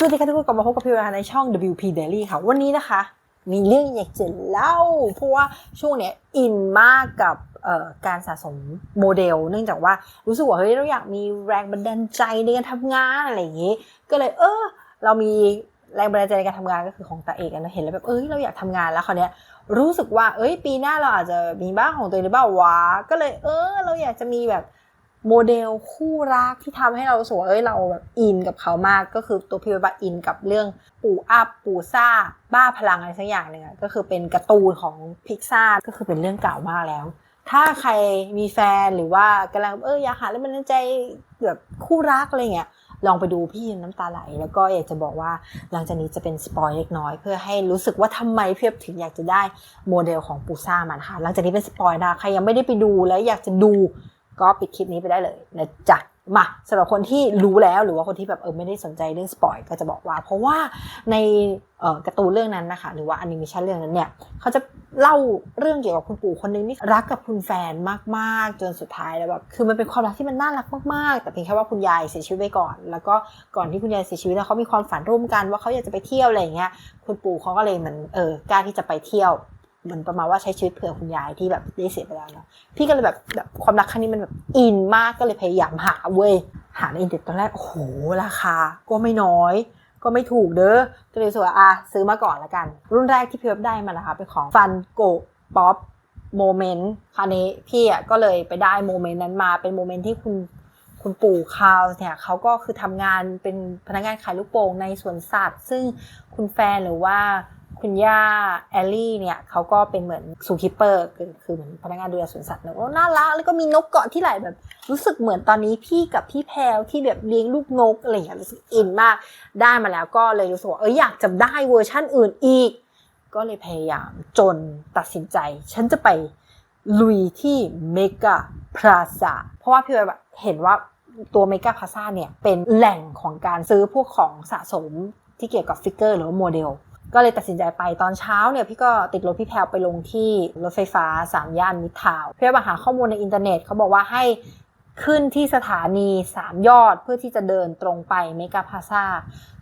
สวัสดีค่ะทุกคนกลับมาพบกับพี่วราในช่อง WP Daily ค่ะ วันนี้นะคะ มีเรื่องอยากจะเล่า เพราะว่าช่วงเนี้ยอินมากกับการสะสมโมเดล เนื่องจากว่ารู้สึกว่าเฮ้ยเราอยากมีแรงบันดาลใจในการทำงานอะไรอย่างนี้ ก็เลยเออ เรามีแรงบันดาลใจในการทำงานก็คือของตาเอกอะนะเห็นแล้วแบบเอ้ยเราอยากทำงานแล้วคราวเนี้ยรู้สึกว่า เอ้ย ปีหน้าเราอาจจะมีบ้านของตัวเองหรือเปล่าวะก็เลยเออ เราอยากจะมีแบบ โมเดลคู่รักที่ทำให้เรารู้สึกว่าเอ้ยเราแบบอินกับเขามากก็คือตัวพี่ว่าอินกับเรื่องปู่อัพปู่ซ่า บ้าพลังอะไรสักอย่างหนึ่งก็คือเป็นการ์ตูนของพิกซ่าก็คือเป็นเรื่องเก่ามากแล้ว ถ้าใครมีแฟนหรือว่ากำลังเอออยากหาแรงบันใจแบบคู่รักอะไรเงี้ยลองไปดูพี่น้ำตาไหล แล้วก็อยากจะบอกว่าหลังจากนี้จะเป็นสปอยเล็กน้อย เพื่อให้รู้สึกว่าทำไมเพียบถึงอยากจะได้โมเดลของปูซ่ามันค่ะหลังจากนี้เป็นสปอยนะใครยังไม่ได้ไปดูแล้วอยากจะดู ก็ปิดคลิปนี้ไปได้เลยนะจ๊ะมาสำหรับคนที่รู้แล้วหรือว่าคนที่แบบเออไม่ได้สนใจเรื่องสปอยก็จะบอกว่า เพราะว่าในออการ์ตูนเรื่องนั้นนะคะหรือว่าแอนิเมชันเรื่องนั้นเนี่ยเขาจะเล่าเรื่องเกี่ยวกับคุณปู่คนนึงที่รักกับคุณแฟนมากๆ จนสุดท้ายแล้วแบบคือมันเป็นความรักที่มันน่ารักมากๆ แต่เพียงแค่ว่าคุณยายเสียชีวิตไปก่อน แล้วก็ก่อนที่คุณยายเสียชีวิตแล้วเขามีความฝันร่วมกันว่าเขาอยากจะไปเที่ยวอะไรอย่างเงี้ยคุณปู่เขาก็เลยเหมือนเออกล้าที่จะไปเที่ยว เหมือนประมาณว่าใช้ชีวิตเผื่อคุณยายที่แบบได้เสียไปแล้วเนาะพี่ก็เลยแบบแบบความรักครั้งนี้มันแบบอินมากก็เลยพยายามหาเว้ยหาในอินเทอร์เน็ตตอนแรกโอ้โหราคา ก็ไม่น้อย ก็ไม่ถูกเด้อก็เลยสึกว่าอะซื้อมาก่อนละกัน รุ่นแรกที่พี่เว็บได้มานะคะเป็นของฟันโกป๊อปโมเมนต์คราวนี้พี่อะก็เลยไปได้โมเมนต์นั้นมาเป็นโมเมนต์ที่คุณคุณปู่คาวเนี่ยเขาก็คือทำงานเป็นพนักงานขายลูกโป่งในสวนสัตว์ ซึ่งคุณแฟนหรือว่า คุณย่าแอลลี่เนี่ยเขาก็เป็นเหมือนซูคิปเปอร์คือคือเหมือนพนักงานดูแลสวนสัตว์เนอะน่ารักแล้วก็มีนกเกาะที่ไหลแบบ รู้สึกเหมือนตอนนี้พี่กับพี่แพลวที่แบบเลี้ยงลูกนกอะไรอย่างเงี้ยรู้สึกอินมาก ได้มาแล้วก็เลยรู้สึกว่าเอออยากจะได้เวอร์ชั่นอื่นอีก ก็เลยพยายามจนตัดสินใจ ฉันจะไปลุยที่เมกาพลาซาเพราะว่าพี่แบบเห็นว่าตัวเมกาพลาซาเนี่ยเป็นแหล่งของการซื้อพวกของสะสมที่เกี่ยวกับฟิกเกอร์หรือว่าโมเดล ก็เลยตัดสินใจไปตอนเช้าเนี่ยพี่ก็ติดรถพี่แพลวไปลงที่รถไฟฟ้าสามย่านมิตรทาวน์พี่อไปหาข้อมูลในอินเทอร์เน็ตเขาบอกว่าให้ขึ้นที่สถานีสามยอดเพื่อที่จะเดินตรงไปเมกาพาซา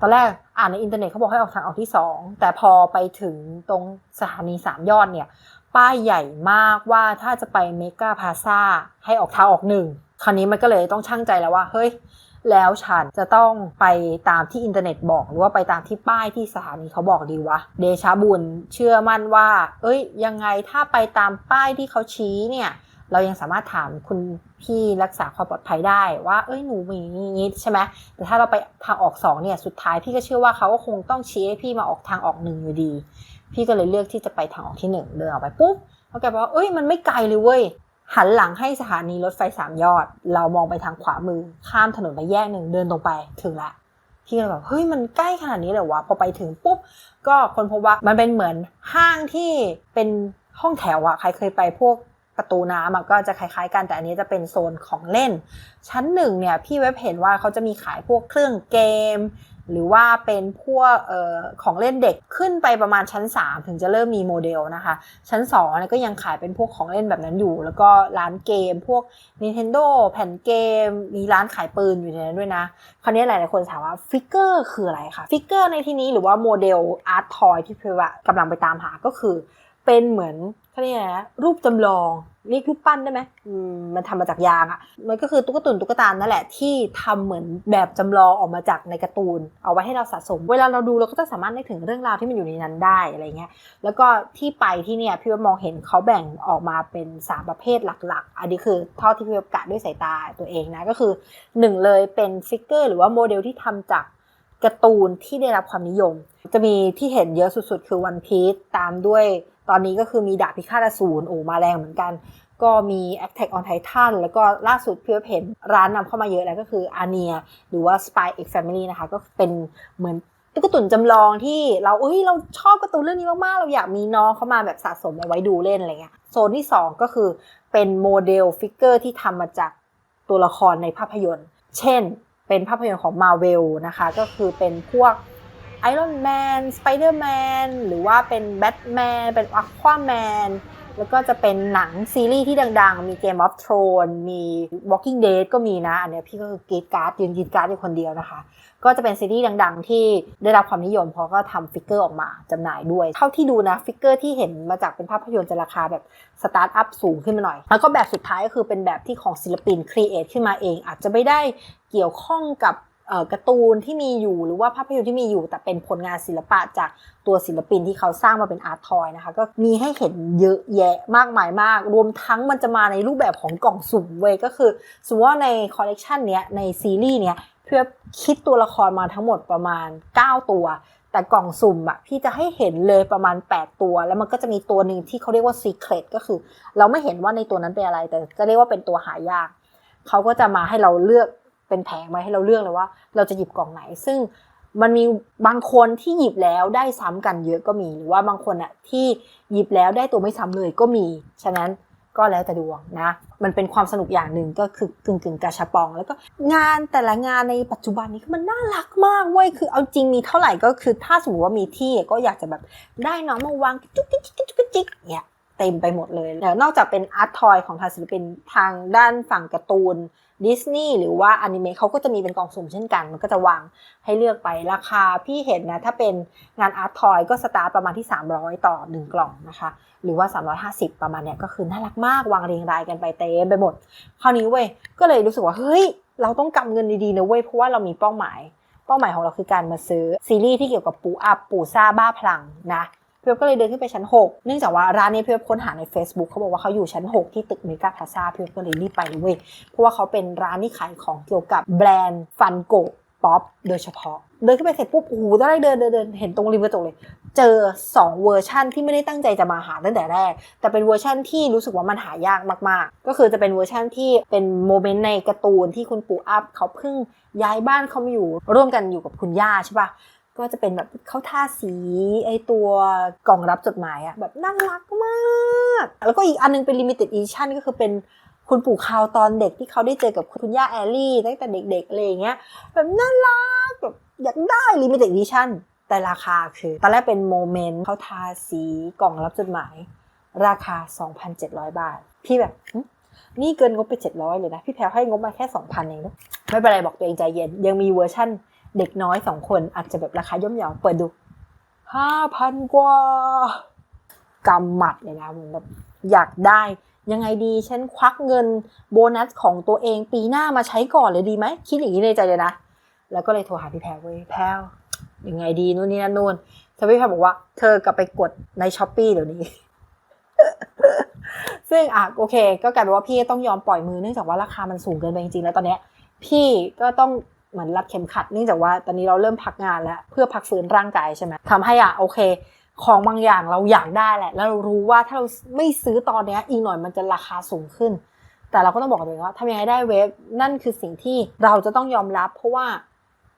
ตอนแรกอ่านในอินเทอร์เน็ตเขาบอกให้ออกทางออกที่2แต่พอไปถึงตรงสถานีสามยอดเนี่ยป้ายใหญ่มากว่าถ้าจะไปเมกาพาซาให้ออกทางออกหนึ่งคราวนี้มันก็เลยต้องช่างใจแล้วว่าเฮ้ย แล้วฉันจะต้องไปตามที่อินเทอร์เน็ตบอก หรือว่าไปตามที่ป้ายที่สถานีเขาบอกดีวะ เดชาบุญเชื่อมั่นว่า เอ้ย ยังไงถ้าไปตามป้ายที่เขาชี้เนี่ย เรายังสามารถถามคุณพี่รักษาความปลอดภัยได้ว่า เอ้ยหนูมีนี้ใช่ไหมแต่ถ้าเราไปทางออกสองเนี่ยสุดท้ายพี่ก็เชื่อว่าเขาก็คงต้องชี้ให้พี่มาออกทางออกหนึ่งอยู่ดี พี่ก็เลยเลือกที่จะไปทางออกที่หนึ่งเดินออกไปปุ๊บเขาแกบอกว่าเอ้ยมันไม่ไกลเลยเว้ย หันหลังให้สถานีรถไฟสามยอด เรามองไปทางขวามือข้ามถนนไปแยกหนึ่งเดินตรงไปถึงละพี่ก็แบบเฮ้ยมันใกล้ขนาดนี้เลยวะพอไปถึงปุ๊บก็คนพบว่ามันเป็นเหมือนห้างที่เป็นห้องแถวอะใครเคยไปพวก ประตูน้ำก็จะคล้ายๆกันแต่อันนี้จะเป็นโซนของเล่น ชั้นหนึ่งเนี่ยพี่เว็บเห็นว่าเขาจะมีขายพวกเครื่องเกม หรือว่าเป็นพวกออของเล่นเด็กขึ้นไปประมาณชั้น 3 ถึงจะเริ่มมีโมเดลนะคะ ชั้น2เนี่ยก็ยังขายเป็นพวกของเล่นแบบนั้นอยู่ แล้วก็ร้านเกม พวก Nintendo แผ่นเกม มีร้านขายปืนอยู่ในนั้นด้วยนะคราวนี้หลายๆคนถามว่าฟิกเกอร์คืออะไรคะฟิกเกอร์ในที่นี้หรือว่าโมเดลอาร์ตทอยที่พี่ว่ากำลังไปตามหาก็คือ เป็นเหมือนเขาเรียกอะไรนะรูปจำลองเรียกรูปปั้นได้ไหมอืมมันทำมาจากยางอะ่ะมันก็คือตุ๊กตุนตุ๊กตานั่นแหละที่ทำเหมือนแบบจำลองออกมาจากในการ์ตูน เอาไว้ให้เราสะสม เวลาเราดูเราก็จะสามารถนึกถึงเรื่องราวที่มันอยู่ในนั้นได้อะไรเงี้ย แล้วก็ที่ไปที่เนี่ยพี่ว่ามองเห็นเขาแบ่งออกมาเป็นสามประเภทหลักๆ อันนี้คือเท่าที่พี่ว่กะด้วยสายตาตัวเองนะก็คือหนึ่งเลยเป็นฟิกเกอร์หรือว่าโมเดลที่ทำจากการ์ตูนที่ได้รับความนิยม จะมีที่เห็นเยอะสุดๆ คือวันพี e ตามด้วย ตอนนี้ก็คือมีดาบพิฆาตอสูรโอ้มาแรงเหมือนกัน ก็มี Attack on Titan แล้วก็ล่าสุดเพี่ว่าเห็นร้านนำเข้ามาเยอะแล้วก็คือ a n i a หรือว่า Spy X Family นะคะก็เป็นเหมือนตุ๊กตุนจำลองที่เราเอ้ยเราชอบการ์ตูนเรื่องนี้มากๆ เราอยากมีน้องเข้ามาแบบสะสมเอาไว้ดูเล่นอะไรเงี้ยโซนที่ 2 ก็คือเป็นโมเดลฟิกเกอร์ที่ทำมาจากตัวละครในภาพยนตร์ เช่น เป็นภาพยนตร์ของ Marvel นะคะ ก็คือเป็นพวก Iron Man Spider Man หรือว่าเป็น Batman เป็น Aquaman แล้วก็จะเป็นหนังซีรีส์ที่ดังๆ มี Game of Thrones มี Walking Dead ก็มีนะ อันนี้พี่ก็คือกีดการ์ดยืนกรีดการ์ดอยู่คนเดียวนะคะ ก็จะเป็นซีรีส์ดังๆ ที่ได้รับความนิยมเพราะก็ทำฟิกเกอร์ออกมาจำหน่ายด้วย เท่าที่ดูนะฟิกเกอร์ที่เห็นมาจากเป็นภาพยนตร์จะราคาแบบสตาร์ทอัพสูงขึ้นมาหน่อย แล้วก็แบบสุดท้ายก็คือเป็นแบบที่ของศิลปินครีเอทขึ้นมาเอง อาจจะไม่ได้เกี่ยวข้องกับ การ์ตูนที่มีอยู่หรือว่าภาพยนตร์ที่มีอยู่ แต่เป็นผลงานศิลปะจากตัวศิลปินที่เขาสร้างมาเป็นอาร์ตทอยนะคะ ก็มีให้เห็นเยอะแยะมากมายมาก รวมทั้งมันจะมาในรูปแบบของกล่องสุ่มเว้ยก็คือสมมติว่าในคอลเลกชันเนี้ยในซีรีส์เนี้ยเพื่อคิดตัวละครมาทั้งหมดประมาณ 9 ตัว แต่กล่องสุ่มอะพี่จะให้เห็นเลยประมาณ 8 ตัว แล้วมันก็จะมีตัวหนึ่งที่เขาเรียกว่า Secret ก็คือ เราไม่เห็นว่าในตัวนั้นเป็นอะไร แต่จะเรียกว่าเป็นตัวหายากเขาก็จะมาให้เราเลือก เป็นแผงมาให้เราเลือกเลยว่า เราจะหยิบกล่องไหน ซึ่งมันมีบางคนที่หยิบแล้วได้ซ้ำกันเยอะก็มี หรือว่าบางคนอะที่หยิบแล้วได้ตัวไม่ซ้ำเลยก็มี ฉะนั้นก็แล้วแต่ดวงนะ มันเป็นความสนุกอย่างหนึ่งก็คือกึ่งกึ่งกาชาปอง แล้วก็งานแต่ละงานในปัจจุบันนี้คือมันน่ารักมากเว้ย คือเอาจริงมีเท่าไหร่ก็คือถ้าสมมติว่ามีที่ก็อยากจะแบบได้น้องมาวางจุ๊กจิ๊กจิ๊กจิ๊กจิ๊กจิ๊กเนี่ยเต็มไปหมดเลย แล้วนอกจากเป็นอาร์ตทอยของทางศิลปินทางด้านฝั่งการ์ตูน ดิสนีย์หรือว่าอนิเมะเขาก็จะมีเป็นกล่องสุ่มเช่นกัน มันก็จะวางให้เลือกไปราคาพี่เห็นนะ ถ้าเป็นงานอาร์ตทอยก็สตาร์ประมาณที่ 300 ต่อ 1 กล่องนะคะ หรือว่า 350 ประมาณเนี้ยก็คือน่ารักมากวางเรียงรายกันไปเต็มไปหมด คราวนี้เว้ยก็เลยรู้สึกว่าเฮ้ยเราต้องกำเงินดีๆนะเว้ยเพราะว่าเรามีเป้าหมาย เป้าหมายของเราคือการมาซื้อซีรีส์ที่เกี่ยวกับปูอัพปูซ่าบ้าพลังนะ เพียบก็เลยเดินขึ้นไปชั้น 6 เนื่องจากว่าร้านนี้เพียบค้นหาใน Facebook เขาบอกว่าเขาอยู่ชั้น 6 ที่ตึกเมกาพลาซาเพียบก็เลยรีบไปเลยเว้ยเพราะว่าเขาเป็นร้านที่ขายของเกี่ยวกับแบรนด์ฟันโกป๊อปโดยเฉพาะ เดินขึ้นไปเสร็จปุ๊บโอ้โหตอนแรกเดินเดินเดินเห็นตรงริมกระจกเลย เจอ 2 เวอร์ชั่นที่ไม่ได้ตั้งใจจะมาหาตั้งแต่แรก แต่เป็นเวอร์ชั่นที่รู้สึกว่ามันหายากมากๆ ก็คือจะเป็นเวอร์ชั่นที่เป็นโมเมนต์ในการ์ตูนที่คุณปู่อัพเขาเพิ่งย้ายบ้านเขามาอยู่ร่วมกันอยู่กับคุณย่าใช่ปะ ก็จะเป็นแบบเขาทาสีไอตัวกล่องรับจดหมายอะแบบน่ารักมาก แล้วก็อีกอันนึงเป็น limited edition ก็คือเป็นคุณปู่คาวตอนเด็กที่เขาได้เจอกับคุณย่าแอลลี่ตั้งแต่เด็กๆอะไรอย่างเงี้ยแบบน่ารักแบบอยากได้ limited edition แต่ราคาคือ ตอนแรกเป็นโมเมนต์เขาทาสีกล่องรับจดหมาย ราคา 2,700 บาท พี่แบบนี่เกินงบไป 700 เลยนะ พี่แพลวให้งบมาแค่ 2,000 เองนะไม่เป็นไรบอกตัวเองใจเย็น ยังมีเวอร์ชั่น เด็กน้อย2คนอาจจะแบบราคาย่อมเยาเปิดดู5,000กว่ากำหมัดเลยนะมันแบบอยากได้ ยังไงดีฉันควักเงินโบนัสของตัวเองปีหน้ามาใช้ก่อนเลยดีไหมคิดอย่างนี้ในใจเลยนะ แล้วก็เลยโทรหาพี่แพรเว้ยแพรยังไงดีนู่นนี่นั่นนู่นแต่พี่แพรบอกว่าเธอกลับไปกดในช้อปปีเดี๋ยวนี้ ซึ่งอะโอเค ก็กลายเป็นว่าพี่ต้องยอมปล่อยมือเนื่องจากว่าราคามันสูงเกินไปจริงๆแล้วตอนเนี้ยพี่ก็ต้อง เหมือนรัดเข็มขัดเนื่องจากว่าตอนนี้เราเริ่มพักงานแล้วเพื่อพักฟื้นร่างกายใช่ไหมทำให้อะโอเค ของบางอย่างเราอยากได้แหละ แล้วเรารู้ว่าถ้าเราไม่ซื้อตอนนี้อีกหน่อยมันจะราคาสูงขึ้น แต่เราก็ต้องบอกกันเลยว่าทำยังไงได้เวฟนั่นคือสิ่งที่เราจะต้องยอมรับ เพราะว่า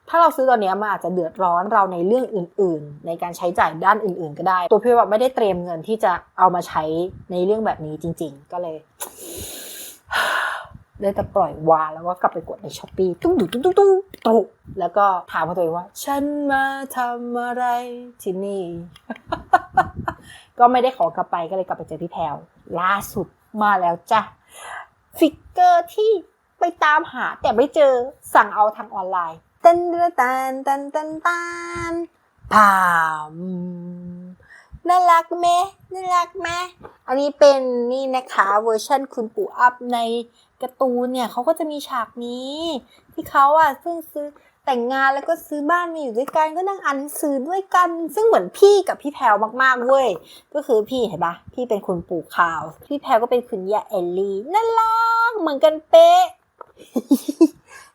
ถ้าเราซื้อตอนนี้มันอาจจะเดือดร้อนเราในเรื่องอื่น ๆ ในการใช้จ่ายด้านอื่น ๆ ก็ได้ ตัวพี่แบบไม่ได้เตรียมเงินที่จะเอามาใช้ในเรื่องแบบนี้จริง ๆ ก็เลย ได้แต่ปล่อยวางแล้วก็กลับไปกดในช้อปปี้ตุ้งตุ้งตุ้งตุ้งตุ้งตุ้แล้วก็ถามตัวเองว่า ฉันมาทำอะไรที่นี่ ก็ไม่ได้ขอกลับไปก็เลยกลับไปเจอพี่แพลวล่าสุดมาแล้วจ้ะฟิกเกอร์ที่ไปตามหา แต่ไม่เจอสั่งเอาทางออนไลน์ตันตันตันตันตันพามน่ารักไหมน่ารักไหม อันนี้เป็นนี่นะคะเวอร์ชันคุณปู่อัพในการ์ตูนเนี่ยเขาก็จะมีฉากนี้ ที่เขาอะเพิ่งซื้อแต่งงานแล้วก็ซื้อบ้านมาอยู่ด้วยกันก็นั่งอ่านหนังสือด้วยกัน ซึ่งเหมือนพี่กับพี่แพลวมากๆเว้ยก็คือพี่เห็นปะพี่เป็นคุณปู่ขาว พี่แพลวก็เป็นคุณย่าเอลลี่น่ารักเหมือนกันเป๊ะ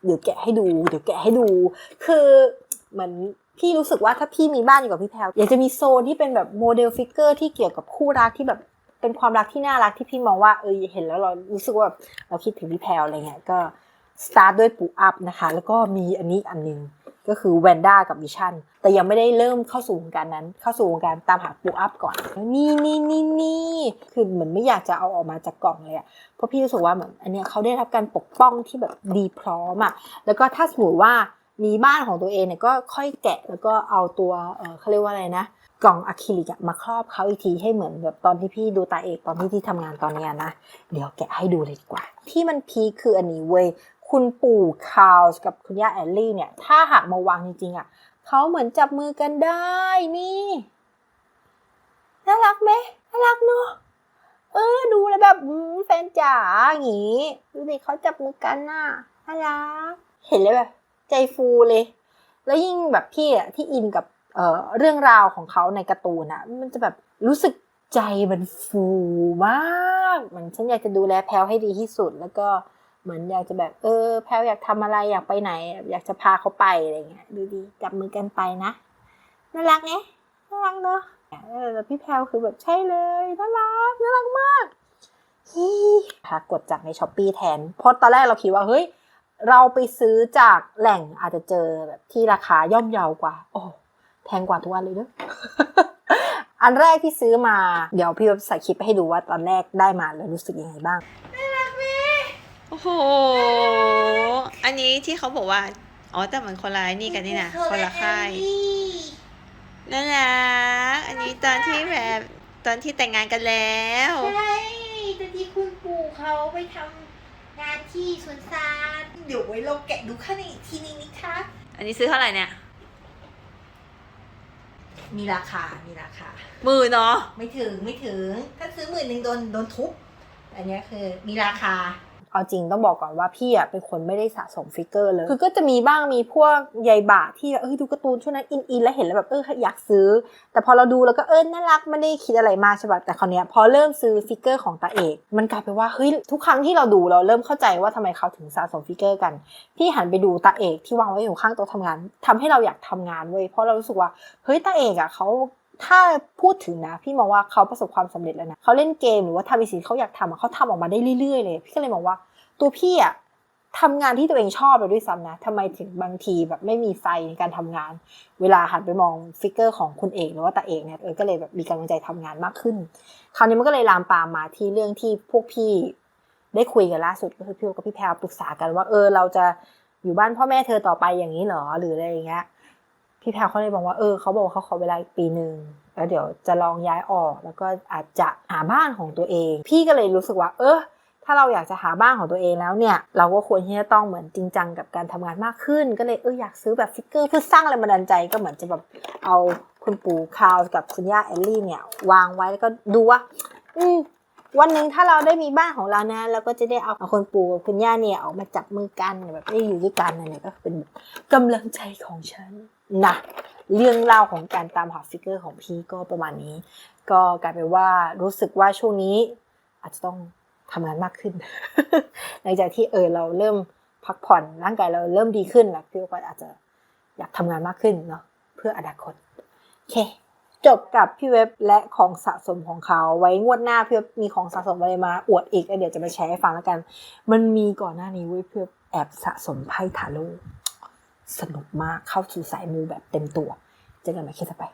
เดี๋ยวแกะให้ดู เดี๋ยวแกะให้ดู คือเหมือนพี่รู้สึกว่าถ้าพี่มีบ้านอยู่กับพี่แพลวอยากจะมีโซนที่เป็นแบบโมเดลฟิกเกอร์ที่เกี่ยวกับคู่รักที่แบบ เป็นความรักที่น่ารักที่พี่มองว่าเออเห็นแล้วเรารู้สึกว่าเราคิดถึงพี่แพลอะไรเงี้ยก็สตาร์ทด้วยปูอัพนะคะ แล้วก็มีอันนี้อันหนึงก็คือแวนด้ากับวิชั่น แต่ยังไม่ได้เริ่มเข้าสู่วงการนั้น เข้าสู่วงการตามหาปูอัพก่อน นี่นี่นี่นี่คือเหมือนไม่อยากจะเอาออกมาจากกล่องเลยอะเพราะพี่รู้สึกว่าเหมือนอันเนี้ยเขาได้รับการปกป้องที่แบบดีพร้อมอะแล้วก็ถ้าสมมติว่ามีบ้านของตัวเองเนี่ยก็ค่อยแกะแล้วก็เอาตัวเออเขาเรียกว่าอะไรนะ กล่องอะคริลิกมาครอบเขาอีกทีให้เหมือนแบบตอนที่พี่ดูตาเอกตอนที่ที่ทำงานตอนเนี้ยนะ เดี๋ยวแกะให้ดูเลยดีกว่า ที่มันพีคคืออันนี้เว้ยคุณปู่คาร์กับคุณย่าแอลลี่เนี่ย ถ้าหากมาวางจริงๆอะเขาเหมือนจับมือกันได้นี่น่ารักไหมน่ารักเนอะเออดูแล้วแบบแฟนจ๋าอย่างงี้ดูสิเขาจับมือกันน่ะน่ารักเห็นแล้วแบบใจฟูเลย แล้วยิ่งแบบพี่อะที่อินกับ เเรื่องราวของเขาในการ์ตูนอะมันจะแบบรู้สึกใจมันฟูมากเหมือนฉันอยากจะดูแลแพลวให้ดีที่สุด แล้วก็เหมือนอยากจะแบบเออ แพลวอยากทำอะไรอยากไปไหน อยากจะพาเขาไปอะไรเงี้ยดูดีจับมือกันไปนะน่ารักไงน่ารักเนอะแล้วพี่แพลวคือแบบใช่เลยน่ารักน่ารักมากฮีค่ะกดจากในช้อปปีแทนเพราะตอนแรกเราคิดว่าเฮ้ยเราไปซื้อจากแหล่งอาจจะเจอแบบที่ราคาย่อมเยาวกว่า โอ้ แพงกว่าทุกวันเลยเด้ออันแรกที่ซื้อมา เดี๋ยวพี่ใส่คลิปไปให้ดูว่าตอนแรกได้มาแล้วรู้สึกยังไงบ้าง โอ้โห อันนี้ที่เขาบอกว่า อ๋อแต่มันคนละไอ้นี่กันนี่นะคนละค่ายน่ารักอันนี้ตอนที่แบบตอนที่แต่งงานกันแล้วใช่แต่ที่คุณปู่เขาไปทำงานที่สวนสาธเดี๋ยวไว้เราแกะดูข้างในอีกทีนึงนะคะ อันนี้ซื้อเท่าไหร่เนี่ย มีราคา มีราคา หมือเนาะ ไม่ถึง ไม่ถึง ถ้าซื้อหมื่นหนึ่งโดน โดนทุบ อันเนี้ยคือมีราคา เอาจริงต้องบอกก่อนว่าพี่อะเป็นคนไม่ได้สะสมฟิกเกอร์เลย คือก็จะมีบ้างมีพวกใยบะที่เอ้ยดูการ์ตูนช่วงนั้นอินอินแล้วเห็นแล้วแบบเอออยากซื้อ แต่พอเราดูแล้วก็เออน่ารักไม่ได้คิดอะไรมากใช่ป่ะแต่คราวเนี้ยพอเริ่มซื้อฟิกเกอร์ของตาเอกมันกลายเป็นว่าเฮ้ยทุกครั้งที่เราดูเราเริ่มเข้าใจว่าทำไมเขาถึงสะสมฟิกเกอร์กัน พี่หันไปดูตาเอกที่วางไว้อยู่ข้างโต๊ะทำงานทำให้เราอยากทำงานเว้ยเพราะเรารู้สึกว่าเฮ้ยตาเอกอะเขา ถ้าพูดถึงนะพี่มองว่าเขาประสบความสำเร็จแล้วนะเขาเล่นเกมหรือว่าทำในสิ่งเขาอยากทำเขาทำออกมาได้เรื่อยๆ เลย พี่ก็เลยมองว่าตัวพี่อะทำงานที่ตัวเองชอบเลยด้วยซ้ำนะทำไมถึงบางทีแบบไม่มีไฟในการทำงาน เวลาหันไปมองฟิกเกอร์ของคุณเอกหรือว่าตาเอกเนี่ยเออก็เลยแบบมีกำลังใจทำงานมากขึ้น คราวนี้มันก็เลยลามปามมาที่เรื่องที่พวกพี่ได้คุยกันล่าสุดก็คือพี่โอกับพี่แพรวปรึกษากันว่าเออเราจะอยู่บ้านพ่อแม่เธอต่อไปอย่างนี้เหรอหรืออะไรอย่างเงี้ย พี่แพรวเขาเลยบอกว่าเออเขาบอกว่าเขาขอเวลาอีกปีหนึ่งแล้วเดี๋ยวจะลองย้ายออกแล้วก็อาจจะหาบ้านของตัวเอง พี่ก็เลยรู้สึกว่า เออถ้าเราอยากจะหาบ้านของตัวเองแล้วเนี่ย เราก็ควรที่จะต้องเหมือนจริงจังกับการทำงานมากขึ้น ก็เลยเอออยากซื้อแบบฟิกเกอร์เพื่อสร้างแรงบันดาลใจก็เหมือนจะแบบเอาคุณปู่คาวกับคุณย่าแอลลี่เนี่ย วางไว้แล้วก็ดูว่า อืม วันหนึ่งถ้าเราได้มีบ้านของเรานะเราก็จะได้เอาคุณปู่กับคุณย่าเนี่ยออกมาจับมือกันแบบได้อยู่ด้วยกันเนี่ยก็เป็นกำลังใจของฉันนะเรื่องเล่าของการตามหาฟิกเกอร์ของพี่ก็ประมาณนี้ ก็กลายเป็นว่ารู้สึกว่าช่วงนี้ อาจจะต้องทำงานมากขึ้นหลังจากที่เออเราเริ่มพักผ่อนร่างกายเราเริ่มดีขึ้นแล้วพี่ก็อาจจะอยากทำงานมากขึ้นเนาะเพื่ออนาคตโอเค จบกับพี่เว็บและของสะสมของเขา ไว้งวดหน้าพี่เว็บมีของสะสมอะไรมา อวดอีกเดี๋ยวจะมาแชร์ให้ฟังแล้วกัน มันมีก่อนหน้านี้เว้ยพี่เว็บแอบสะสมไพ่ทาโร่สนุกมากเข้าสู่สายมูแบบเต็มตัว เจอกันใหม่คลิปต่อไป